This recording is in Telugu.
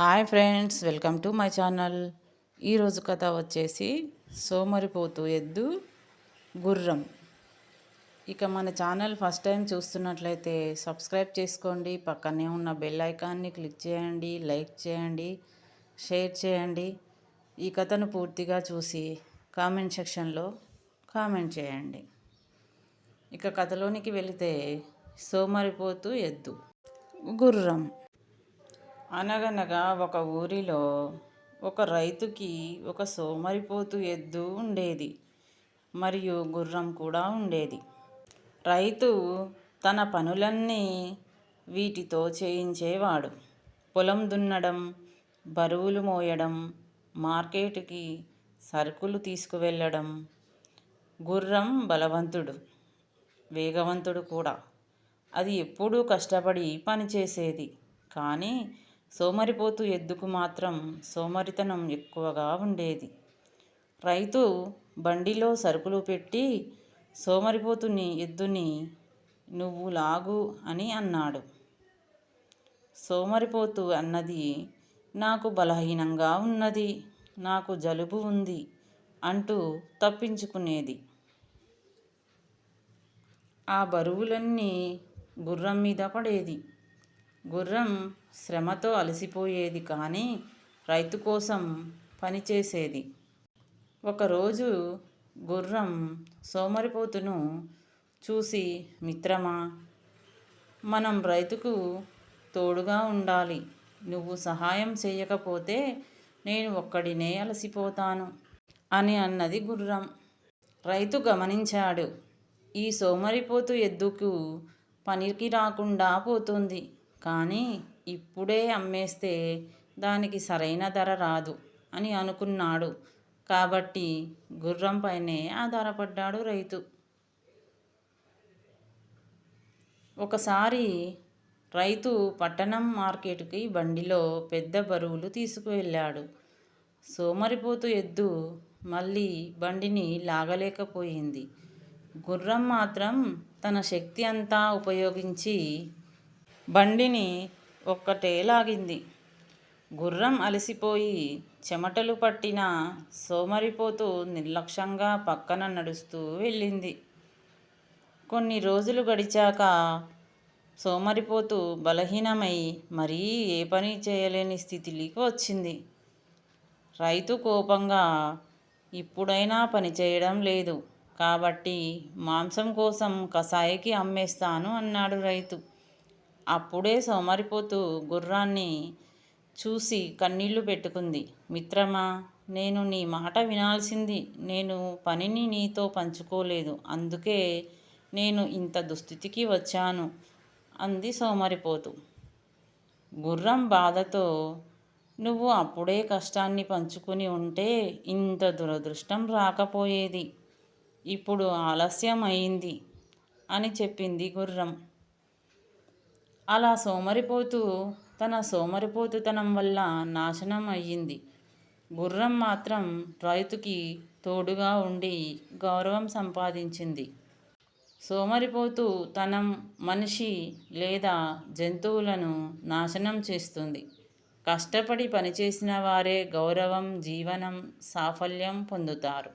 Hi friends welcome to my channel. ఈరోజు కథ వచ్చేసి సోమరిపోతు ఎద్దు గుర్రం. ఇక మన ఛానల్ ఫస్ట్ టైం చూస్తున్నట్లయితే సబ్స్క్రైబ్ చేసుకోండి పక్కనే ఉన్న బెల్ ఐకాన్ని క్లిక్ చేయండి లైక్ చేయండి షేర్ చేయండి. ఈ కథను పూర్తిగా చూసి కామెంట్ సెక్షన్లో కామెంట్ చేయండి. ఇక కథలోనికి వెళితే సోమరిపోతు ఎద్దు గుర్రం. అనగనగా ఒక ఊరిలో ఒక రైతుకి ఒక సోమరిపోతు ఎద్దు ఉండేది మరియు గుర్రం కూడా ఉండేది. రైతు తన పనులన్నీ వీటితో చేయించేవాడు. పొలం దున్నడం బరువులు మోయడం మార్కెట్కి సరుకులు తీసుకువెళ్ళడం గుర్రం బలవంతుడు వేగవంతుడు కూడా. అది ఎప్పుడూ కష్టపడి పనిచేసేది. కానీ సోమరిపోతు ఎద్దుకు మాత్రం సోమరితనం ఎక్కువగా ఉండేది. రైతు బండిలో సరుకులు పెట్టి సోమరిపోతుని ఎద్దుని నువ్వు లాగు అని అన్నాడు. సోమరిపోతు అన్నది నాకు బలహీనంగా ఉన్నది నాకు జలుబు ఉంది అంటూ తప్పించుకునేది. ఆ బరువులన్నీ గుర్రం మీద పడేది. గుర్రం శ్రమతో అలసిపోయేది కానీ రైతు కోసం పనిచేసేది ఒకరోజు గుర్రం సోమరిపోతును చూసి మిత్రమా మనం రైతుకు తోడుగా ఉండాలి. నువ్వు సహాయం చేయకపోతే నేను ఒక్కడినే అలసిపోతాను అని అన్నది గుర్రం. రైతు గమనించాడు ఈ సోమరిపోతు ఎద్దుకు పనికి రాకుండా పోతుంది. కానీ ఇప్పుడే అమ్మేస్తే దానికి సరైన ధర రాదు అని అనుకున్నాడు. కాబట్టి గుర్రంపైనే ఆధారపడ్డాడు రైతు. ఒకసారి రైతు పట్టణం మార్కెట్కి బండిలో పెద్ద బరువులు తీసుకువెళ్ళాడు. సోమరిపోతు ఎద్దు మళ్ళీ బండిని లాగలేకపోయింది. గుర్రం మాత్రం తన శక్తి అంతా ఉపయోగించి బండిని ఒక్కటే లాగింది గుర్రం అలసిపోయి చెమటలు పట్టిన సోమరిపోతూ నిర్లక్ష్యంగా పక్కన నడుస్తూ వెళ్ళింది. కొన్ని రోజులు గడిచాక సోమరిపోతూ బలహీనమై మరీ ఏ పని చేయలేని స్థితిలోకి వచ్చింది. రైతు కోపంగా ఇప్పుడైనా పని చేయడం లేదు కాబట్టి మాంసం కోసం కషాయికి అమ్మేస్తాను అన్నాడు రైతు. అప్పుడే సోమరిపోతూ గుర్రాన్ని చూసి కన్నీళ్ళు పెట్టుకుంది. మిత్రమా నేను నీ మాట వినాల్సింది. నేను పనిని నీతో పంచుకోలేదు. అందుకే నేను ఇంత దుస్థితికి వచ్చాను అంది సోమరిపోతు. గుర్రం బాధతో నువ్వు అప్పుడే కష్టాన్ని పంచుకుని ఉంటే ఇంత దురదృష్టం రాకపోయేది. ఇప్పుడు ఆలస్యం అయింది అని చెప్పింది గుర్రం. అలా సోమరిపోతూ తన సోమరిపోతుతనం వల్ల నాశనం అయ్యింది. గుర్రం మాత్రం రైతుకి తోడుగా ఉండి గౌరవం సంపాదించింది. సోమరిపోతూ తనం మనిషి లేదా జంతువులను నాశనం చేస్తుంది. కష్టపడి పనిచేసిన వారే గౌరవం జీవనం సాఫల్యం పొందుతారు.